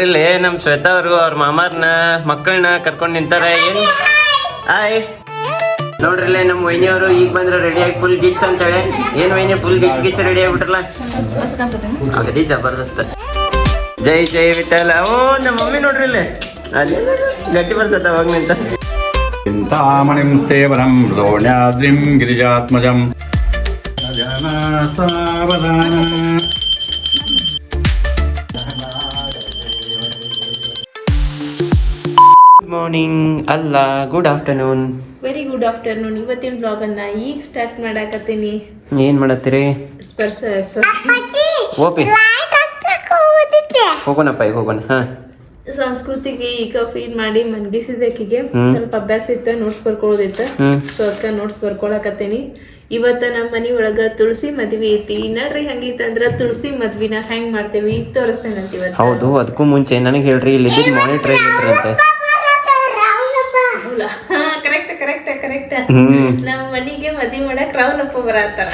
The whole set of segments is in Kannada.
ಇಲ್ಲಿ ನಮ್ ಶ್ವೇತಾ ಅವರು ಅವ್ರ ಮಾಮಾರ್ನ ಮಕ್ಕಳನ್ನ ಕರ್ಕೊಂಡ್ ನಿಂತಾರೆ. ಏನ್? ಆಯ್. ನೋಡ್ರಿ ಇಲ್ಲಿ ನಮ್ ವೈನಿ ಅವರು ಈಗ ಬಂದ್ರೆ ರೆಡಿ ಆಗಿ ಫುಲ್ ಗಿಚ್ ಅಂತೇಳಿ. ಏನ್ ವೈನಿ? Full ಗಿಚ್ ಗಿಚ್ ready ಆಗ್ಬಿಟ್ರಲ್ಲ? ಅಗದಿ ಜಬರ್ದಸ್ತ್. ಜೈ ಜೈ ವಿಠಲ ಓ ನಮ್ಮ ಮಮ್ಮಿ ನೋಡ್ರಿ ಇಲ್ಲಿ ಅಲ್ಲಿ ಗಟ್ಟಿ ಬರ್ತದ ಅವಾಗ ನಿಂತ. ಚಿಂತಾಮಣಿಂ ಸೇವನಂ ದ್ರೋಣ್ಯಾದ್ರಿಂ ಗಿರಿಜಾತ್ಮಜಂ. ಸಾವಧಾನ. ಮಾರ್ನಿಂಗ್ ಅಲ್ಲ good afternoon very good afternoon ಇವತ್ತಿನ ಬ್ಲಾಗ್ ಅನ್ನ ಈಗ ಸ್ಟಾರ್ಟ್ ಮಾಡಾಕತ್ತೀನಿ. ಏನ್ ಮಾಡತ್ತೀರಿ? ಸ್ಪರ್ಶ ಸಾರಿ ಓಪಿ. ಹೋಗೋಣಪ್ಪ ಈಗ ಹೋಗೋಣ ಹಾ. ಸಂಸ್ಕೃತಿಗೆ ಈಗ ಫೀಡ್ ಮಾಡಿ ಮನ್ಗಿಸಿದಕ್ಕಿಗೆ. ಸ್ವಲ್ಪ ಅಭ್ಯಾಸ ಇತ್ತು ನೋಟ್ಸ್ ಬರ್ಕೊಳ್ಳೋದಿತ್ತು. ಸೊ ಅದಕ್ಕೆ ನೋಟ್ಸ್ ಬರ್ಕೊಳಕತ್ತೀನಿ. ಇವತ್ತ ನಮ್ಮ ಮನಿ ಒಳಗ ತುಳಸಿ ಮದ್ವಿ ಐತಿ. ನಡ್ರಿ ಹಂಗಿತ್ತಂದ್ರ ತುಳಸಿ ಮದ್ವಿನ ಹೆಂಗ್ ಮಾಡ್ತೇವಿ. ತೋರಿಸ್ತೇನೆ ಅಂತ ಇವತ್ತು. ಹೌದು ಅದಕ್ಕೂ ಮುಂಚೆ ನನಗೆ ಹೇಳ್ರಿ ಇಲ್ಲಿ ಮಾನಿಟರ್ ಇಟ್ಟಿರಂತೆ ಕರೆಕ್ಟ್ ಕರೆಕ್ಟ್ ಕರೆಕ್ಟ್ ನಮ್ಮ ಮನಿಗೆ ಮದ್ವಿ ಮಾಡಕ್ ರಾವಣಪ್ಪ ಬರತ್ತಾರ.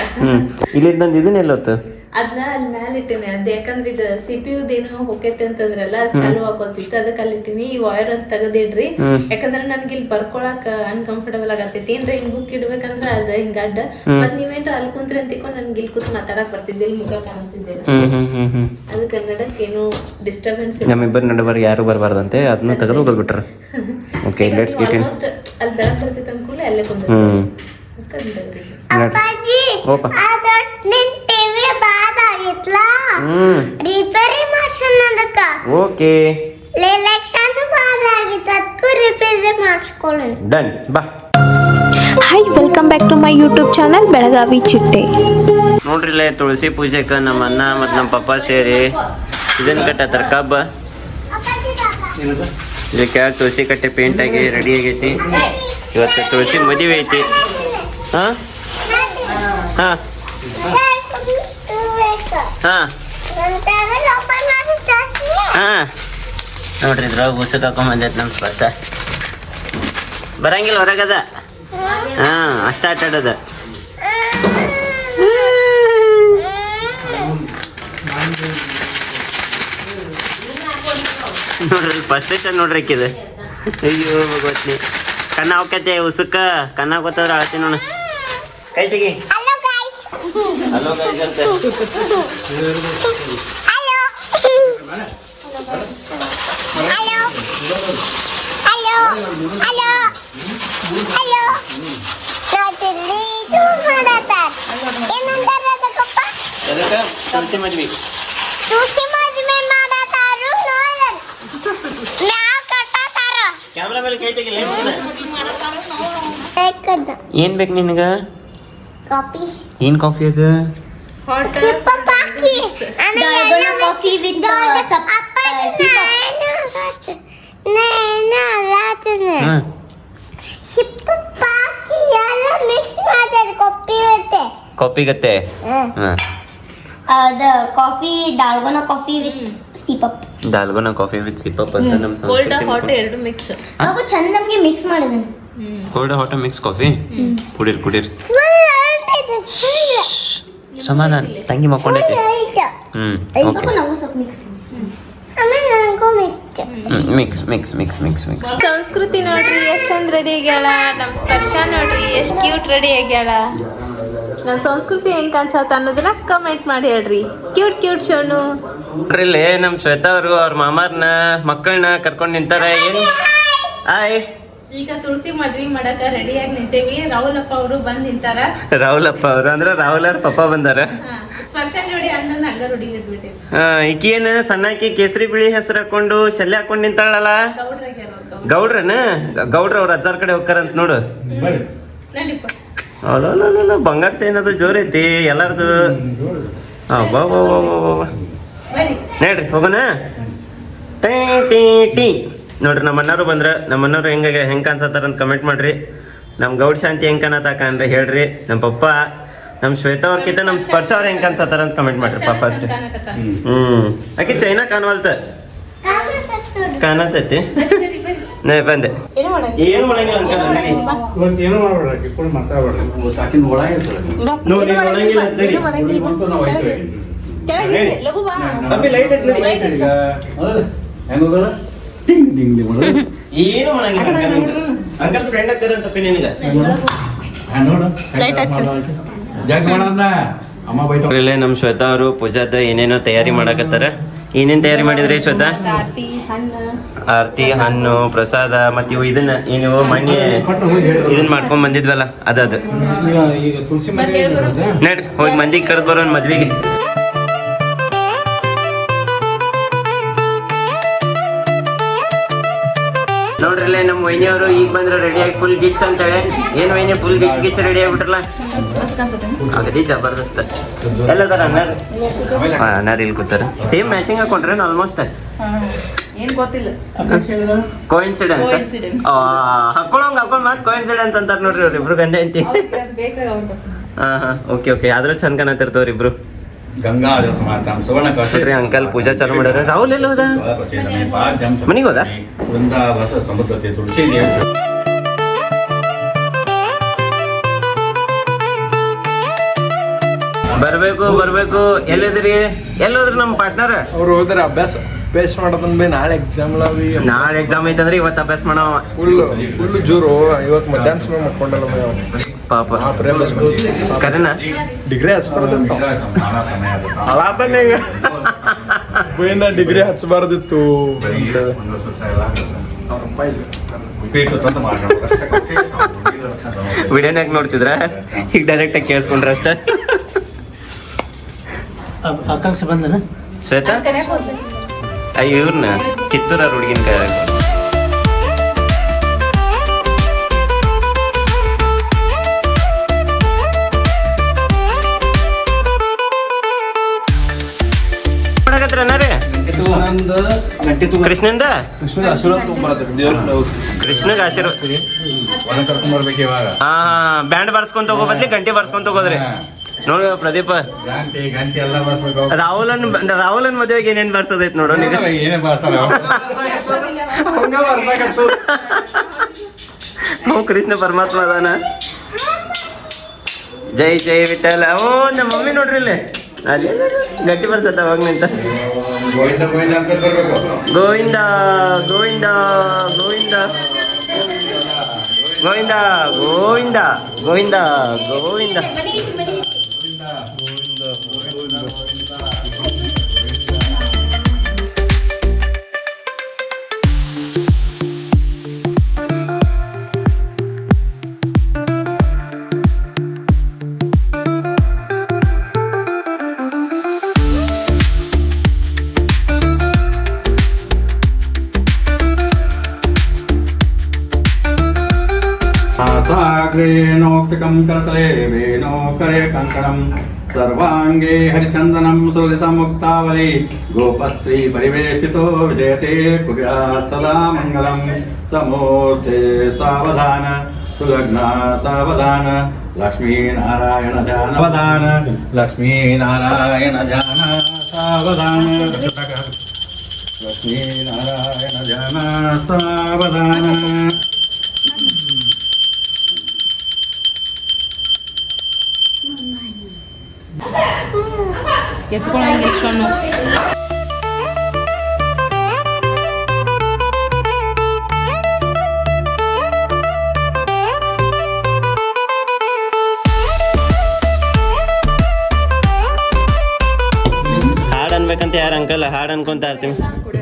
ಇಲ್ಲಿ ಇಲ್ಲಿದ್ ನಂದು ಇದನ್ನ ಎಲ್ಲೊತ್ತು ಅದನ್ನ ಅಲ್ಲಿ ಮ್ಯಾಲ ಇಟ್ಟಿನಿ. ಅದ್ ಯಾಕಂದ್ರೆ ಇದು ಸಿ ಪಿ ಏನೋ ಹೋಗೈತೆ ಅಂತಂದ್ರಲ್ಲ ಅದ್ ಚಾಲು ಆಗೋತಿತ್ತು. ಅದಕ್ಕೆ ಅಲ್ಲಿ ಇಟ್ಟಿನಿ. ಈ ವಾಯರ್ ಅಂತ ತೆಗೆದಿಡ್ರಿ. ಯಾಕಂದ್ರೆ ನನ್ಗೆ ಇಲ್ಲಿ ಬರ್ಕೊಳಕ್ ಅನ್ಕಂಫರ್ಟಬಲ್ ಆಗತ್ತೈತಿ. ಏನ್ರ ಹಿಂಗ್ ಬುಕ್ ಇಡ್ಬೇಕಂದ್ರ ಅದ ಹಿಂಗ ಅಡ್ಡ. ಮತ್ ನೀವೇನ್ರ ಅಲ್ಲಿ ಕುಂತ್ರಿ ಅಂತಿಕೊಂಡು ನನ್ಗೆ ಇಲ್ಲಿ ಕೂತ್ ಮಾತಾಡಕ್ ಬರ್ತಿದ್ದೆ. ಇಲ್ಲಿ ಮುಖ ಕಾಣಿಸ್ತಿದ್ದೆ ಹ್ಮ್ ಹ್ಮ್ ಹ್ಮ್ ಹ್ಮ್. ಅದು ಕನ್ನಡಕ್ಕೆ ಏನು ಡಿಸ್ಟರ್ಬೆನ್ಸ್ ಇಲ್ಲ. ನಮ್ಮಿಬ್ಬರ ನಡುವರು ಯಾರು ಬರಬಾರ್ದಂತೆ. ಅದನ್ನ ತೆಗೆದು ಹೋಗ್ಬಿಟ್ರ. ಓಕೆ ಲೆಟ್ಸ್ ಗೆಟ್ ಇನ್ ಅಲ್ಲಿ ಬೆಳಕ್ ಬರ್ತೈತೆ ಅಂದ್ಕೂಡಲೇ ಅಲ್ಲೇ ಕುಂತ ಅಪ್ಪಾಜಿ ಆ ಓಪ ಆಗಿತ್ಲಾ ರಿಪೇರಿ ಮಾಡ್ಸೋಣ ಅದಕ್ಕ. ಓಕೆ. ಎಲೆಕ್ಷನ್ ಬಾದ್ ಆಗಿತ್ತು. ಅದಕ್ಕೂ ರಿಪೇರಿ ಮಾಡಿಸ್ಕೊಳ್ಳೋಣ. ಡನ್ ಬಾ. Hi welcome back to my YouTube channel Belagavi ಚಿಟ್ಟೆ ನೋಡ್ರಿಲ್ಲ ತುಳಸಿ ಪೂಜೆಗೆ ನಮ್ಮ ಅಣ್ಣ ಮತ್ತು ನಮ್ಮ ಪಪ್ಪ ಸೇರಿ ಇದನ್ನ ಕಟ್ಟತ್ತಾರ ಕಬ್ಬ ಇದಕ್ಕೆ ತುಳಸಿ ಕಟ್ಟೆ ಪೇಂಟ್ ಆಗಿ ರೆಡಿ ಆಗೈತಿ. ಇವತ್ತು ತುಳಸಿ ಮದುವೆ ಐತಿ. ಹಾಂ? ಹಾ. ನೋಡ್ರಿ, ಇದ್ರೊಳಗೆ ಉಸಕ್ ಹಾಕೊಂಡ್ ಬಂದೈತೆ ನಮ್ಮ ಸ್ಪರ್ಶ. ಬರಂಗಿಲ್ಲ ಹೊರಗದ? ಹಾ, ಅಷ್ಟ ಆಟ ಆಡೋದು. ನೋಡ್ರಿ ಫಸ್ಟ್ ಸ್ಟೇಷನ್ ನೋಡ್ರಿ ಆಕಿದು ಅಯ್ಯೋ, ಭಗವತ್ನಿ. ಕಣ್ಣ ಹಾಕತ್ತೆ ಉಸುಕ. ಕಣ್ಣ ಗೊತ್ತಾದ್ರೆ ಆಳ್ತೀನಿ ನೋಡ. ಕೈ ತೆಗಿ. ಹಲೋ ಗೈಸ್ ಹಲೋ ಗೈಸ್ ಅಂತ hello hello hello hello hello ನೋಡಿಲ್ಲಿ ಇದು ಮಾಡತ್ತಾರ ಏನಂತಾರ ಅದಕ್ಕಪ್ಪ ಎದಕ್ಕ ತುಳಸಿ ಮದ್ವಿ ತುಳಸಿ ಮದುವೆ ಮಾಡತ್ತಾರು ನೋಡೋಣ ಮ್ಯಾವ್ ಕಟ್ಟತ್ತಾರ ಕ್ಯಾಮ್ರಾ ಮೇಲೆ ಕೈ ತೆಗಿಲ್ಲ ಬೇಕದ ಏನ್ ಬೇಕು ನಿನಗ ಕಾಪಿ ಏನ್ ಕಾಫಿ ಅದು? ಸಿಪ್ಪ ಡಾಲ್ಗೋನ ಕಾಫಿ ವಿತ್ ಅಪ್ಪ ನೇನ ಲಾತನೆ ಹಾ. ಸಿಪ್ಪ ಪಾಕಿ ಎಲ್ಲ ಮಿಕ್ಸ್ ಮಾಡ್ತಾರೆ. ಕಾಫಿ ಕಾಫಿ ಗತ್ತೆ? ಹಾ. ಅದ ಕಾಫಿ ಡಾಲ್ಗೋನ ಕಾಫಿ ವಿತ್ ಸಿಪಪ್. ದಾಲ್ಗೋನ ಕಾಫಿ ವಿತ್ ಸಿಪ್ಪಪ್ ಅಂತ ನಮ್ಮ ಕೋಲ್ಡ್ ಹಾಟ್ ಎರಡು ಮಿಕ್ಸ್ ಅವು ಚಂದ ನಮಗೆ ಮಿಕ್ಸ್ ಮಾಡಿದನು ಹ್ಮ್. Cold hot mix coffee? ಕುಡಿರ್ ಕುಡೀರಿ. ಸಮಾಧಾನ ತಂಗಿ ಮಕ್ಕೊಂಡೈತಿ mix mix mix mix mix mix mix ಸಂಸ್ಕೃತಿ ನೋಡ್ರಿ ಎಷ್ಟ್ ಚಂದ ರೆಡಿ ಆಗ್ಯಾಳ ನಮ್ ಸ್ಪರ್ಶ ನೋಡ್ರಿ ಎಷ್ಟ್ ಕ್ಯೂಟ್ ರೆಡಿ ಆಗ್ಯಾಳ ನಮ್ ಸಂಸ್ಕೃತಿ ಹೆಂಗ್ ಕಾಣ್ಸತ್ತ ಅನ್ನೋದನ್ನ ಕಮೆಂಟ್ ಮಾಡಿ ಹೇಳ್ರಿ ಕ್ಯೂಟ್ ಕ್ಯೂಟ್ ಶೋನು ನೋಡ್ರಿ ನಮ್ಮ ನಮ್ ಶ್ವೇತಾ ಅವರು ಅವ್ರ ಮಾಮಾರ್ನ ಮಕ್ಕಳನ್ನ ಕರ್ಕೊಂಡ್ ನಿಂತಾರೆ ಏನ್ ಆಯ್ ಈಗ ತುಳಸಿ ಮದ್ವಿ ಮಾಡಕ ರೆಡಿ ಆಗಿ ನಿಂತೇವಿ. ರಾಹುಲಪ್ಪ ಅವರು ಬಂದ್ ನಿಂತಾರ. ಅಪ್ಪ ಅವರು? ಅಂದ್ರ ರಾಹುಲ್ ಅವ್ರ ಪಪ್ಪ ಬಂದಾರ? ಸ್ಪರ್ಶ ನೋಡಿ ಅಣ್ಣನ ಹಂಗ ರೂಢಿ ಬಿದ್ಬಿಟ್ಟೆ ಆ, ಈಕಿ ಏನ್ ಸಣ್ಣಾಕಿ ಕೇಸರಿ ಬಿಳಿ ಹೆಸರು ಹಾಕೊಂಡು ಶಲ್ಯ ಹಾಕೊಂಡು ನಿಂತಾಳಲ್ಲ? ಗೌಡ್ರನ? ಗೌಡ್ರ ಅವ್ರ ಅಜ್ಜಾರ್ ಕಡೆ ಹೋಗ್ತಾರಂತ ನೋಡು. ನಡಿಪ್ಪ ಅಲ್ಲ ಬಂಗಾರ ಚೈನ್ ಅದು ಜೋರ್ ಐತಿ ಎಲ್ಲಾರ್ದು ಆ, ಬಾ ಬಾ ಬಾ ಬಾ ಬಾ ಬಾ. ನೋಡ್ರಿ ಹೋಗೋಣ. Tea tea tea. ನೋಡ್ರಿ ನಮ್ಮ ಅಣ್ಣರು ಬಂದ್ರೆ ನಮ್ಮ ಹೆಂಗೆ ಹೆಂಗ ಹೆಂಗೆ ಕಾಣ್ಸತ್ತಾರ ಅಂತ ಕಮೆಂಟ್ ಮಾಡ್ರಿ. ನಮ್ಮ ಗೌಡ್ ಶಾಂತಿ ಹೆಂಗೆ ಕಾಣತಾಕ ಅಂದ್ರೆ ಹೇಳ್ರಿ. ನಮ್ಮ ಪಪ್ಪ ನಮ್ಮ ಶ್ವೇತಾ ಅವ್ರಕಿಂತ ನಮ್ಮ ಸ್ಪರ್ಶ ಅವ್ರು ಹೆಂಗೆ ಕಾಣ್ಸತ್ತಾರ ಅಂತ ಕಮೆಂಟ್ ಮಾಡ್ರಿ ಫಸ್ಟ್. ಹ್ಮ್. ಆಕಿ ಚೈನಾ ಕಾಣವಲ್ತ ಕಾಣತೈತಿ. ನೇ ಬಂದೆ. ಏನು ಮಾಡಂಗಿಲ್ಲ. ಅಂತ ನಡಿ. ಇವತ್ತು ಏನೂ ಮಾಡಬೇಡ ಮಾತಾಡಬೇಡ. ಸಾಕಿನ ಒಳಗೆ ಒಳಗಿಲ್ಲ, ನಾವು ಲೈಟ್ ಐತ್ ಟಿಂಗ್ ಟಿಂಗ್ ಟಿಂಗ್ ಏನು ಮಾಡಂಗಿಲ್ಲ ಅಂಕಲ್ ಫ್ರೆಂಡ್ ಆಗ್ತಾರಂತಪ್ಪ ನಿನಗೆ. ಹಾ, ನೋಡು. Light ಹಚ್ಚು. ಜಗ್ ಮಾಡಂದ ಅಮ್ಮ ಬೈತಾವ. ಇಲ್ಲೇ ನಮ್ಮ ಶ್ವೇತಾ ಅವರು ಪೂಜಾದ ಏನೇನೋ ತಯಾರಿ ಮಾಡಕತ್ತಾರ. ಏನೇನ್ ತಯಾರಿ ಮಾಡಿದ್ರಿ ಶ್ವೇತಾ? ಆರತಿ ಹಣ್ಣು ಆರತಿ ಹಣ್ಣು ಪ್ರಸಾದ ಮತ್ತೆ ಇವು ಇದನ್ನ ಏನು ಮಣ್ಣಿ ಇದನ್ ಇದನ್ನ ಮಾಡ್ಕೊಂಡ್ ಬಂದಿದ್ವಲ್ಲ ಅದದು. ನಡ್ರಿ ಹೋಗಿ ಮಂದಿಗೆ ಕರೆದ್ ಬರೋನ್ ಮದ್ವಿಗೆ. ನೋಡ್ರಲ್ಲೇ ನಮ್ಮ ವೈನಿಯವರು ಈಗ ಬಂದ್ರೆ ರೆಡಿ ಆಗಿ ಫುಲ್ ಗಿಚ್ ಅಂತೇಳಿ. ಏನ್ ವೈನಿ ಫುಲ್ ಗಿಚ್ ಗಿಚ್ ರೆಡಿ ಆಗ್ಬಿಟ್ರಲ್ಲ? ಅಗದಿ ಜಬರ್ದಸ್ತ್. ಎಲ್ಲದಾರ ಅನ್ನಾರ ಹಾ ಅನ್ನಾರ ಇಲ್ಲಿ ಕೂತಾರ. ಸೇಮ್ ಮ್ಯಾಚಿಂಗ್ ಹಾಕೊಂಡ್ರೆ ಆಲ್ಮೋಸ್ಟ್ ಏನು ಗೊತ್ತಿಲ್ಲ ಕೋಇನ್ಸಿಡೆನ್ಸ್. ಹಾಕೊಳ್ಳೋಂಗ್ ಹಾಕೊಂಡ್ ಮಾತ್ ಕೋಇನ್ಸಿಡೆನ್ಸ್ ಅಂತಾರ ನೋಡ್ರಿ ಅವ್ರಿಬ್ರು ಗಂಡ ಅಂತಿ ಹಾ ಹಾ ಓಕೆ ಓಕೆ ಆದ್ರೂ ಚಂದ ಕಾಣತಿರ್ತಾವ್ರಿ ಇಬ್ರು ಗಂಗಾ ಮಾತಾ ಸುವರ್ಣ ನೋಡ್ರಿ ಅಂಕಲ್ ಪೂಜಾ ಚಾಲು ಮಾಡ್ಯಾರ ರಾಹುಲ್ ಎಲ್ಲ ಹೋದ? ಮನಿಗೆ ಹೋದ? ವೃಂದಾವಸ ಸಮುದ್ರತೆ ತುಳಸಿ ದೇವಿ ಬರ್ಬೇಕು ಬರ್ಬೇಕು. ಎಲ್ಲಿದ್ರಿ ಎಲ್ಲೋದ್ರಿ ನಮ್ಮ ಪಾರ್ಟ್ನರ್ ಅವ್ರು ಹೋದ್ರೆ ಅಭ್ಯಾಸ ಅಭ್ಯಾಸ ಮಾಡೋದನ್ ಬೇ ನಾಳೆ ಎಕ್ಸಾಮ್ ಅವಿ. ನಾಳೆ ಎಕ್ಸಾಮ್ ಐತಂದ್ರೆ ಇವತ್ತು ಅಭ್ಯಾಸ ಮಾಡವ ಫುಲ್ ಫುಲ್ ಜೋರು ಇವತ್ತು ಮಧ್ಯಾಹ್ನ ಸಮಯ ಮಾಡ್ಕೊಂಡಲ್ಲ ಪಾಪ. ಕರೆನಾ? ಡಿಗ್ರಿ ಹಚ್ಬಾರ್ದಂತ ಹಳಾತಾನೆ ಈಗ ಬೈನ ಡಿಗ್ರಿ ಹಚ್ಬಾರ್ದಿತ್ತು. ವಿಡಿಯೋನಾಗ ನೋಡ್ತಿದ್ರ? ಈಗ ಡೈರೆಕ್ಟಾಗಿ ಆಗಿ ಕೇಳಿಸ್ಕೊಂಡ್ರ ಅಷ್ಟ. ಆಕಾಂಕ್ಷ ಬಂದನ ಶ್ವೇತಾ? ಅಯ್ಯ ಇವ್ರನ್ನ ಕಿತ್ತೂರ ಹುಡುಗಿನ ಕೈ ಕೃಷ್ಣಂದ ಕೃಷ್ಣಗ ಆಶೀರ್ವಾದ ಹಾ. ಬ್ಯಾಂಡ್ ಬರ್ಸ್ಕೊಂತ ಹೋಗೋ ಬದ್ಲಿ ಗಂಟೆ ಬರ್ಸ್ಕೊಂತ ಹೋಗೋದ್ರಿ ನೋಡು ಪ್ರದೀಪ. ಬರ್ಸ್ಬೇಕು. ರಾಹುಲನ್ ರಾಹುಲನ್ ಮದುವೆಗೆ ಏನೇನ್ ಬರ್ಸೋದೈತ್ ನೋಡು ನಾವು ಕೃಷ್ಣ ಪರಮಾತ್ಮ ಅದಾನ. ಜೈ ಜೈ ವಿಠಲ. ಓ ನಮ್ಮ ಮಮ್ಮಿ ನೋಡ್ರಿ ಇಲ್ಲಿ. ಅದೇ ಗಟ್ಟಿ ಬರ್ತದ ಅವಾಗ ನಿಂತ. ಗೋವಿಂದ ಗೋವಿಂದ ಗೋವಿಂದ. ಗೋವಿಂದ ಗೋವಿಂದ ಗೋವಿಂದ ಗೋವಿಂದ. करसले वेणोकरे कङ्कणम् सर्वाङ्गे हरिचन्दनं सुललितमुक्तावली गोपस्त्री परिवेष्टितो विजयते कुर्यात् सदा मङ्गलम् समूर्धे सावधान सुलग्ना सावधान लक्ष्मीनारायण जानवधान लक्ष्मीनारायण ध्यान सावधान लक्ष्मीनारायण ध्यान सावधान ಎಷ್ಟೊಂದು ಹಾಡ್ ಅನ್ಬೇಕಂತ ಯಾರು ಅಂಕಲ್? ಹಾಡ್ ಅನ್ಕೊಂತ ಇರ್ತೀನಿ.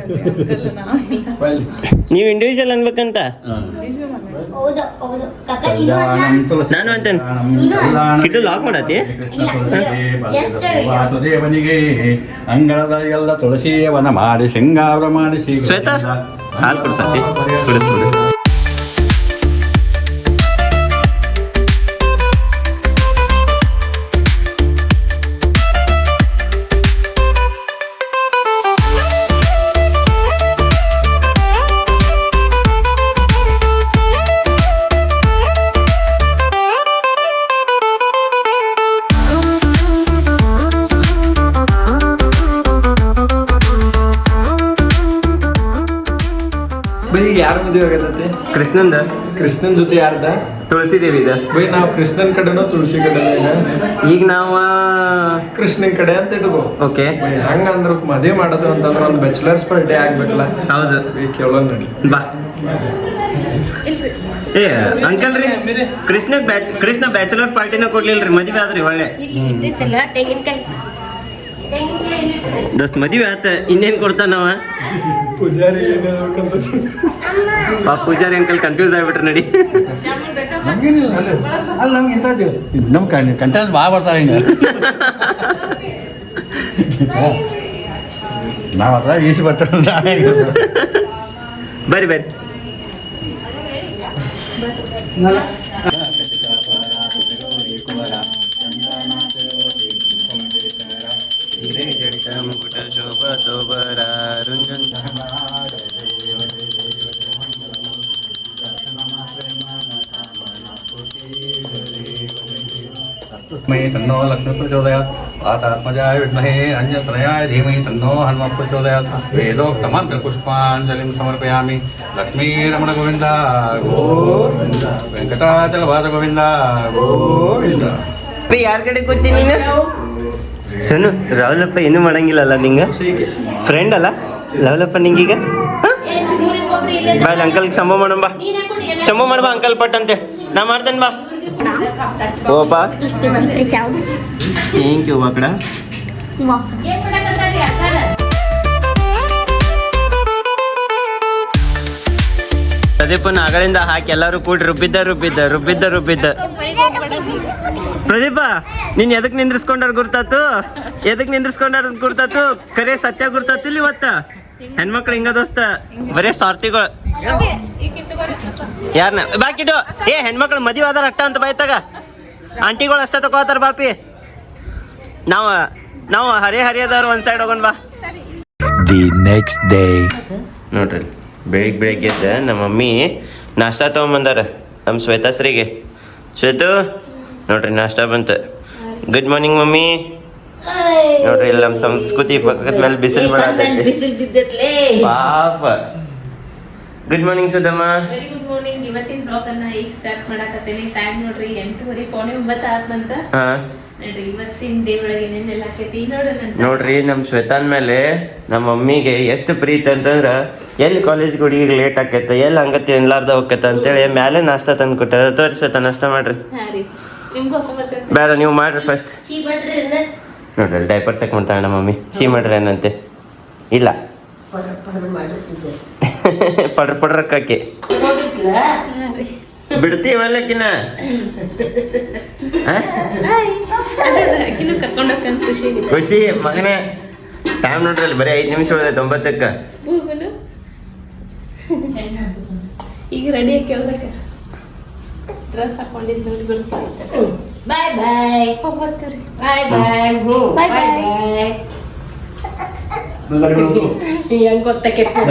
ನೀವು ಇಂಡಿವಿಜುವಲ್ ಅನ್ಬೇಕಂತ ಹೌದು ಹೌದು ಕಾಕ ಇನ್ನೊಂದು ನಾನು ಅಂತೇನೆ. ಕಿಡ್ಡು ಲಾಕ್ ಮಾಡತ್ತಿ? ವಾಸುದೇವನಿಗೆ ಅಂಗಳದ ಎಲ್ಲ ತುಳಸಿಯವನ ಮಾಡಿ ಶೃಂಗಾರ ಮಾಡಿ ಶ್ವೇತಾ ಹಾಲು ಕೊಡ್ಸತಿ ಕುಡಿಸ್. ಕೃಷ್ಣಂದ? ಕೃಷ್ಣನ್ ಜೊತೆ ಯಾರ್ದ? ತುಳಸಿ ದೇವಿ ನಾವ್ ಬೈ ನಾವು ಕೃಷ್ಣನ್ ಕಡೆನೋ ತುಳಸಿ ಕಡೆ ಇಲ್ಲ. ಈಗ ನಾವ ಕೃಷ್ಣನ್ ಕಡೆ ಅಂತ ಇಟ್ಕೋ. ಓಕೆ. ಬೈ ಹಂಗಂದ್ರ ಮದುವೆ ಮಾಡೋದು ಅಂತಂದ್ರ ಒಂದು ಬ್ಯಾಚುಲರ್ಸ್ ಪಾರ್ಟಿ ಆಗ್ಬೇಕಲ್ಲ. ಹೌದು. ಬೈ ಕೇಳೋಣ ನಡಿ. ಬಾ. ಏ ಅಂಕಲ್ ರೀ ಕೃಷ್ಣ ಬ್ಯಾಚ್ ಕೃಷ್ಣ ಬ್ಯಾಚುಲರ್ ಪಾರ್ಟಿನ ರೀ ಮದ್ವೆ ಆದ್ರಿ ಒಳ್ಳೆ. ತೆಂಗಿನಕಾಯಿ. ದೋಸ್ತ್ ಮದುವೆ ಆತ ಇನ್ನೇನ್ ಕೊಡ್ತಾನವ ಪೂಜಾರಿ ಆ ಪೂಜಾರಿ ಅಂಕಲ್ ಕನ್ಫ್ಯೂಸ್ ಆಗ್ಬಿಟ್ರಿ ನಡಿ. ಅಲ್ಲ. ಅಲ್ಲ ನಮ್ಗೆ ಇಂಥದ್ದು ನಮ್ಮ ಕಂಟೆಂಟ್ ಭಾಳ ಬರ್ತಾವೆ ಹಿಂಗೆ. ನಾವು ಅದ್ರ ಈಸಿ ಬರ್ತಾರೆ ಬರ್ರಿ ಬರ್ರಿ. ಪ್ರಚೋದಯಾತ್. ಆತ ಆತ್ಮಜಾಯ ಅನ್ಯತ್ರಯಾಯ ಧೀಮಹಿ ತನ್ನೋ ಹನುಮ ಪ್ರಚೋದಯಾತ್. ವೇದೋಕ್ತ ಮಂತ್ರ ಪುಷ್ಪಾಂಜಲಿಂ ಸಮರ್ಪಯಾಮಿ. ಲಕ್ಷ್ಮೀರಮಣ ಗೋವಿಂದ. ಗೋವಿಂದ. ವೆಂಕಟಾಚಲ ವಾದ ಗೋವಿಂದ. ಗೋವಿಂದ. ಯಾರ ಕಡೆ ಕೊಡ್ತೀನಿ ನೀನು? ಸನು ರಾಹುಲಪ್ಪ ಏನು ಮಾಡಂಗಿಲ್ಲಲ್ಲ ನಿಂಗೆ? ಫ್ರೆಂಡ್ ಅಲ್ಲ? ರಾಹುಲಪ್ಪ ನಿಂಗೀಗ? ಬಾಯ್ ಅಂಕಲ್ಗೆ ಸಂಭವ ಮಾಡಂಬಾ ಸಂಭವ ಮಾಡ್ಬಾ ಅಂಕಲ್ ಪಟ್ಟಂತೆ ನಾ ಮಾಡ್ತೇನೆ ಬಾ. ಓಪ ಇಷ್ಟು ಥ್ಯಾಂಕ್ ಯು ಪ್ರದೀಪನ ಅಗಳಿಂದ ಹಾಕಿ ಎಲ್ಲರೂ ಕೂಡಿ ರುಬ್ಬಿದ್ದ ರುಬ್ಬಿದ್ದ ರುಬ್ಬಿದ್ದ ರುಬ್ಬಿದ್ದ. ಪ್ರದೀಪ ನೀನ್ ಎದಕ್ ನಿಂದ್ರಿಸ್ಕೊಂಡಾರ ಗುರ್ತಾತು? ಎದಕ್ ನಿಂದ್ರಿಸ್ಕೊಂಡಾರ ಗುರ್ತಾತು? ಕರೆ ಸತ್ಯ ಗುರ್ತಾತಿಲ್ಲ ಇವತ್ತ? ಹೆಣ್ಮಕ್ಳು ಹಿಂಗ ದೋಸ್ತ. ಬರೇ ಸ್ವಾರ್ಥಿಗಳು ಯಾರನ್ನ ಬಾಕಿಡು ಏ ಹೆಣ್ಮಕ್ಳು ಮದುವೆ ಆದಾರ ಅಟ್ಟ ಅಂತ ಬಾಯ್ತಾಗ ಆಂಟಿಗಳು ಅಷ್ಟ ತಗೋತಾರ ಬಾಪಿ. ನಾವು ನಾವು ಹರಿ ಹರಿಯದವ್ರು ಒಂದ್ ಸೈಡ್ ಹೋಗೋಣ ಬಾ. ದಿ ನೆಕ್ಸ್ಟ್ ಡೇ ನೋಡ್ರಿ ಬೆಳಿಗ್ಗೆ ಬೆಳಿಗ್ಗೆ ಎದ್ದ ನಮ್ಮ ಮಮ್ಮಿ ನಾಷ್ಟ ತೊಗೊಂಬಂದಾರ ನಮ್ಮ ಶ್ವೇತಾಶ್ರೀಗೆ. ಶ್ವೇತು ನೋಡ್ರಿ ನಾಷ್ಟ ಬಂತ. Good morning mummy. ನೋಡ್ರಿ ಇಲ್ಲಿ ನಮ್ಮ ಸಂಸ್ಕೃತಿ ಪಕ್ಕದ ಮೇಲೆ ಬಿಸಿಲು ಬೀಳತೈತಿ. ಪಾಪ. Good morning Sudhamma very good morning ಇವತ್ತಿನ ಬ್ಲಾಗ್ ಅನ್ನ ಈಗ ಸ್ಟಾರ್ಟ್ ಮಾಡಕತ್ತೀನಿ. ಟೈಮ್ ನೋಡ್ರಿ ಎಂಟೂವರೆ ಪೌಣೆ ಒಂಬತ್ತು ಆತ್ ಬಂತ ಹಾ. ನೋಡ್ರಿ ಇವತ್ತಿನ ಡೇ ಒಳಗೆ ಏನೇನೆಲ್ಲ ಆಕೈತಿ? ನೋಡೋಣ ನೋಡ್ರಿ ನಮ್ಮ ಶ್ವೇತಾನ್ ಮೇಲೆ ನಮ್ಮ ಮಮ್ಮಿಗೆ ಎಷ್ಟು ಪ್ರೀತಿ ಅಂತಂದ್ರ ಎಲ್ಲಿ ಕಾಲೇಜ್ ಹುಡುಗಿ ಲೇಟ್ ಆಕೈತೆ ಎಲ್ಲಿ ಹಂಗತಿ ಎನ್ಲಾರ್ದ ಹೋಗತ್ತೆ ಅಂತೇಳಿ ಮೇಲೆ ನಾಷ್ಟ ತಂದು ಕೊಟ್ಟಾರ. ತೋರಿ ಶ್ವೇತಾ ನಾಷ್ಟ ಮಾಡ್ರಿ. ಬೇಡ ನೀವು ಮಾಡ್ರಿ ಫಸ್ಟ್ ನೋಡ್ರಿ ಡೈಪರ್ ಚೆಕ್ ಮಾಡ್ತಾಳೆ ನಮ್ಮ ಮಮ್ಮಿ. ಸಿ ಮಾಡ್ರಿ ಏನಂತೆ ಇಲ್ಲ. ಪಡ್ರ ಪಡ್ರ ಬಿಡ್ತೀವಲ್ಲಕಿನ ಬಿಡ್ತೀವ ಕರ್ಕೊಂಡು ಹೋಗ್ತಾನೆ ಖುಷಿ ಖುಷಿ ಮಗನೇ. ಟೈಮ್ ನೋಡ್ರಿ ಅಲ್ಲಿ ಬರೀ ಐದು ನಿಮಿಷ ಹೋದ ತೊಂಬತ್ತಕ್ಕ ಈಗ ರೆಡಿ ಆಗಿ ಕೇಳ್ಬೇಕ. ಡ್ರೆಸ್ ಹಾಕೊಂಡಿದ್ದು ನೋಡಿ ಬಾಯ್ ಬಾಯ್ ಬಾಯ್ ಬಾಯ್ ಬಾಯ್ ಬಾಯ್ ಹೆಂಗ್ ಗೊತ್ತಾಕೈತಿ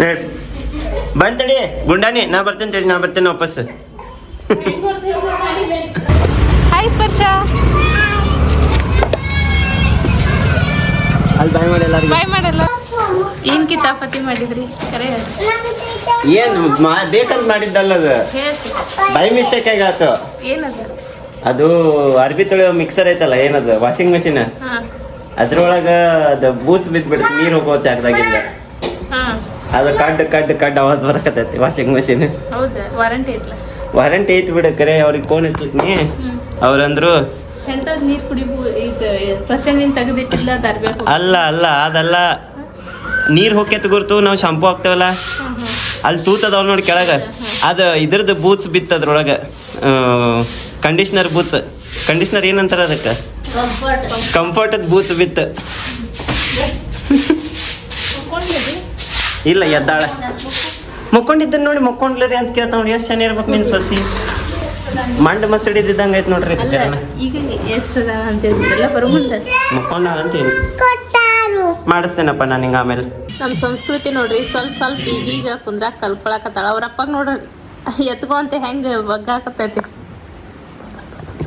ನೋಡ್ರಿ ಬಂತಡಿ ಗುಂಡಾನಿ ನಾ ಬರ್ತೇನೆ ತಡಿ ನಾ ಬರ್ತೇನೆ ವಾಪಸ್. ಹಾಯ್ ಸ್ಪರ್ಶ. ಅಲ್ಲಿ ಬಾಯ್ ಮಾಡಿ ಎಲ್ಲರಿಗೂ. ಬಾಯ್ ಮಾಡಲ್ಲ. ಏನ್ ಕಿತಾಪತಿ ಮಾಡಿದ್ರಿ? ಕರೆ ಹೇಳ್ರಿ ಏನ್ ಮಾ ಬೇಕಂತ ಮಾಡಿದ್ದಲ್ಲ ಅದು. ಹೇಳ್ತಿ. ಬೈ ಮಿಸ್ಟೇಕ್ ಆಗಾತು ಏನದು? ಅದು ಅರ್ಬಿ ತೊಳೆಯೋ ಮಿಕ್ಸರ್ ಐತಲ್ಲ ಏನದು ವಾಷಿಂಗ್ ಮೆಷಿನ್ ಹಾ. ಅದ್ರೊಳಗ ಅದು ಬೂಚ್ ಬಿದ್ಬಿಡ್ತು ನೀರ್ ಹೋಗೋ ಜಾಗದಾಗಿಂದ ಅದು ಕಡ್ ಕಡ್ ಕಡ್ ಅವಾಜ್ ಬರಕತ್ತೈತಿ ವಾಷಿಂಗ್ ಮಷಿನ್. ವಾರಂಟಿ ಐತಿ ಬಿಡ ಕರೆ ಅವ್ರಿಗೆ ಫೋನ್ ಹ್ಮ್. ಅವ್ರಂದ್ರು ಅಲ್ಲ ಅಲ್ಲ ಅದಲ್ಲ. ನೀರ್ ಹೋಗ್ಯತ್ ಗುರ್ತು ನಾವು ಶಾಂಪೂ ಹಾಕ್ತೇವಲ್ಲ? ಅಲ್ಲಿ ತೂತದವ್ ನೋಡಿ ಕೆಳಗ. ಅದು ಇದ್ರದ್ದು ಬೂತ್ಸ್ ಬಿತ್ತು ಕಂಡೀಷನರ್ ಕಂಡೀಷ್ನರ್ ಬೂತ್ಸ್. ಕಂಡೀಷ್ನರ್ ಏನಂತಾರ ಅದಕ್ಕೆ? ಕಂಫರ್ಟ್ ಬೂತ್ ವಿತ್ ಇಲ್ಲ ಎದ್ದಾಳ. ಮುಕ್ಕೊಂಡಿದ್ದನ್ ನೋಡಿ ಮುಕ್ಕೊಂಡ್ಲರಿ ಅಂತ ಕೇಳ್ತಾವ್ ನೋಡಿ ಎಷ್ಟು ಚೆನ್ನ ಇರ್ಬೇಕು ನಿನ್ ಸಸಿ? ಮಂಡ್ ಮಸಡಿದ್ದಂಗ ಐತ್ ನೋಡ್ರಿ ಅಲ್ಲ ಈಗ ಎಷ್ಟದ ಅಂತ ಹೇಳಿದ್ರಲ್ಲ ಬರೋ ಮುಂದೆ. ಮುಕ್ಕೊಂಡ ಅಂತೀನಿ ಮಾಡಿಸ್ತೇನಪ್ಪ ನಾನು ಹಿಂಗ ಆಮೇಲೆ. ನಮ್ಮ ಸಂಸ್ಕೃತಿ ನೋಡ್ರಿ ಸ್ವಲ್ಪ ಸ್ವಲ್ಪ ಈಗೀಗ ಕುಂದ್ರಾಕ ಕಲ್ಕೊಳಕತ್ತಾಳ. ಅವ್ರ ನೋಡಿ ನೋಡ್ರಿ ಎತ್ಕೋ ಅಂತ ಹೆಂಗ ಬಗ್ಗಾಕತ್ತೈತಿ.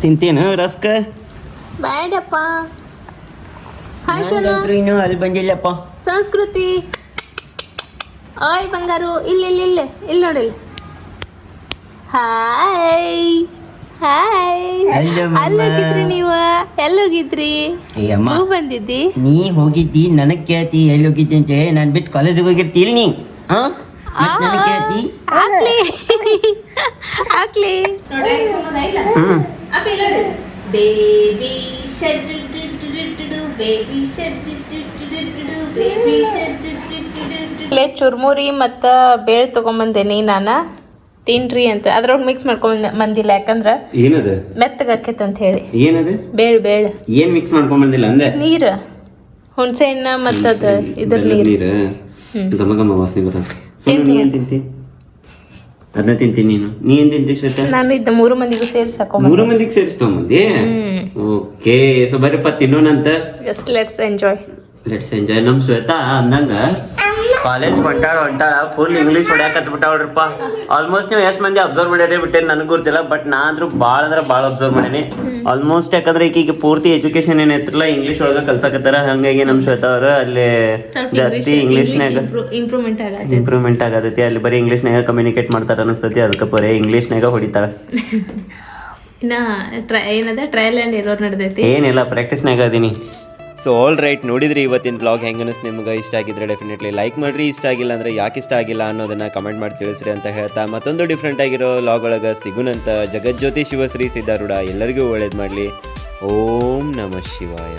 ತಿಂತೇನು ರಸ್ಕ? ಬೇಡಪ್ಪ. ಹಾಯ್ ಶೋನು. ಇನ್ನೂ ಅಲ್ಲಿ ಬಂದಿಲ್ಲಪ್ಪ. ಸಂಸ್ಕೃತಿ. ಓಯ್ ಬಂಗಾರು. ಇಲ್ಲಿ ಇಲ್ಲಿ ಇಲ್ಲಿ. ಇಲ್ಲಿ ನೋಡಿ. Hi hi. ಅಲ್ಲೋಗಿದ್ರಿ ನೀವು? ಎಲ್ಲೋಗಿದ್ರಿ ಹೂ ಬಂದಿದ್ದಿ? ನೀ ಹೋಗಿದ್ದಿ ನನಗ್ ಕೇಳ್ತಿ ಎಲ್ಲಿ ಹೋಗಿದ್ದಿ ಅಂತ ಹೇಳಿ ನಾನು ಬಿಟ್ಟು ಕಾಲೇಜಿಗೆ ಹೋಗಿರ್ತಿಲ್ ನೀ? ಹಾ? ಮತ್ ನನಗ್ ಹ್ಮ್ ಬೇಬಿ ಬೇಬಿ ಇಲ್ಲೇ ಚುರ್ಮುರಿ ಮತ್ತು ಬೇಳೆ ತೊಗೊಂಬಂದೇನಿ ನಾನು ತಿನ್ರಿ ಅಂತ ಅದ್ರೊಳಗೆ ಮಿಕ್ಸ್ ಮಾಡ್ಕೊಂಡ್ ಬಂದಿಲ್ಲ ಯಾಕಂದ್ರೆ ಏನದ ಮೆತ್ತಗಾಕೈತೆ ಅಂತ ಹೇಳಿ ಏನದ ಬೇಳೆ ಬೇಳೆ ಏನ್ ಮಿಕ್ಸ್ ಮಾಡ್ಕೊಂಡ್ ಬಂದಿಲ್ಲ ಅಂದ್ರೆ ನೀರು ಹುಣಸೆ ಹಣ್ಣ ಮತ್ತು ಅದು ಇದ್ರ ನೀರು ಗಮ ಗಮ ವಾಸನೆ ಬರುತ್ತೆ ಸುಮ್ಮನೆ ಏನ್ ತಿಂತಿ ಅದನ್ನ ತಿಂತೀನಿ ನೀನು. ನೀ ಏನ್ ತಿಂತಿ ಶ್ವೇತಾ? ನಾನು ಇದ್ದ ಮೂರು ಮಂದಿಗೂ ಸೇರಿಸಿ ಹಾಕೊಂಬ ಮೂರು ಮಂದಿಗೆ ಮಂದಿ ಓಕೆ ಸೊ ಬರ್ರಿಪ್ಪ ತಿನ್ನೋಣಂತ? ಅಂತ ಲೆಟ್ಸ್ ಎಂಜಾಯ್ ಲೆಟ್ಸ್ ಎಂಜಾಯ್ ನಮ್ ಶ್ವೇತಾ ಅಂದಂಗ ಕಾಲೇಜ್ ಹೊಂಟಾಳ ಹೊಂಟಾಳ ಫುಲ್ ಇಂಗ್ಲೀಷ್ ಹೊಡ್ಯಾಕತ್ ಬಿಟ್ಟಾಳ್ರಪ್ಪ ಆಲ್ಮೋಸ್ಟ್ ನೀವು ಎಷ್ಟ್ ಮಂದಿ ಅಬ್ಸರ್ವ್ ಮಾಡ್ಯಾರಿ ಬಿಟ್ಟೇನು ನನಗೆ ಗೊತ್ತಿಲ್ಲ ಬಟ್ ನಾ ಅಂದ್ರೂ ಭಾಳ ಅಂದ್ರೆ ಭಾಳ ಅಬ್ಸರ್ವ್ ಮಾಡೇನಿ. ಆಲ್ಮೋಸ್ಟ್ ಯಾಕಂದ್ರೆ ಈಗ ಪೂರ್ತಿ ಎಜುಕೇಶನ್ ಏನೈತಿಲ್ಲ ಇಂಗ್ಲೀಷ್ ಒಳಗ ಕಲ್ಸಕತ್ತಾರ ಹಂಗಾಗಿ ನಮ್ ಶ್ವೇತಾ ಅವ್ರ ಅಲ್ಲಿ ಜಾಸ್ತಿ ಇಂಗ್ಲೀಷ್ನ್ಯಾಗ ಇಂಪ್ರೂವ್ಮೆಂಟ್ ಆಗತ್ತೆ. ಇಂಪ್ರೂವ್ಮೆಂಟ್ ಆಗತೈತಿ ಅಲ್ಲಿ ಬರೀ ಇಂಗ್ಲೀಷ್ನಾಗ ಕಮ್ಯುನಿಕೇಟ್ ಮಾಡ್ತಾರ ಅನಿಸ್ತೈತಿ ಅದಕ್ಕೆ ಬರೀ ಇಂಗ್ಲೀಷ್ನಾಗ ಹೊಡಿತಾರ ಇನ್ನ ಟ್ರೈ ಏನದ ಟ್ರಯಲ್ ಅಂಡ್ ಎರರ್ ನಡೆದೈತಿ? ಏನಿಲ್ಲ ಪ್ರಾಕ್ಟೀಸ್ನಾಗ ಅದೀನಿ. ಸೊ ಆಲ್ ರೈಟ್ ನೋಡಿದ್ರಿ ಇವತ್ತಿನ ಬ್ಲಾಗ್ ಹೆಂಗೆ ಅನಿಸ್ತು ನಿಮ್ಗೆ? ಇಷ್ಟ ಆಗಿದ್ರೆ ಡೆಫಿನೆಟ್ಲಿ ಲೈಕ್ ಮಾಡ್ರಿ. ಇಷ್ಟ ಆಗಿಲ್ಲ ಅಂದ್ರೆ ಯಾಕೆ ಇಷ್ಟ ಆಗಿಲ್ಲ ಅನ್ನೋದನ್ನ ಕಮೆಂಟ್ ಮಾಡಿ ತಿಳಿಸ್ರಿ ಅಂತ ಹೇಳ್ತಾ ಮತ್ತೊಂದು ಡಿಫ್ರೆಂಟ್ ಆಗಿರೋ ಲಾಗ್ ಒಳಗೆ ಸಿಗುನಂತ ಜಗಜ್ಯೋತಿ ಶಿವಶ್ರೀ ಸಿದ್ಧಾರೂಢ. ಎಲ್ಲರಿಗೂ ಒಳ್ಳೇದು ಮಾಡಲಿ. ಓಂ ನಮಃ ಶಿವಾಯ.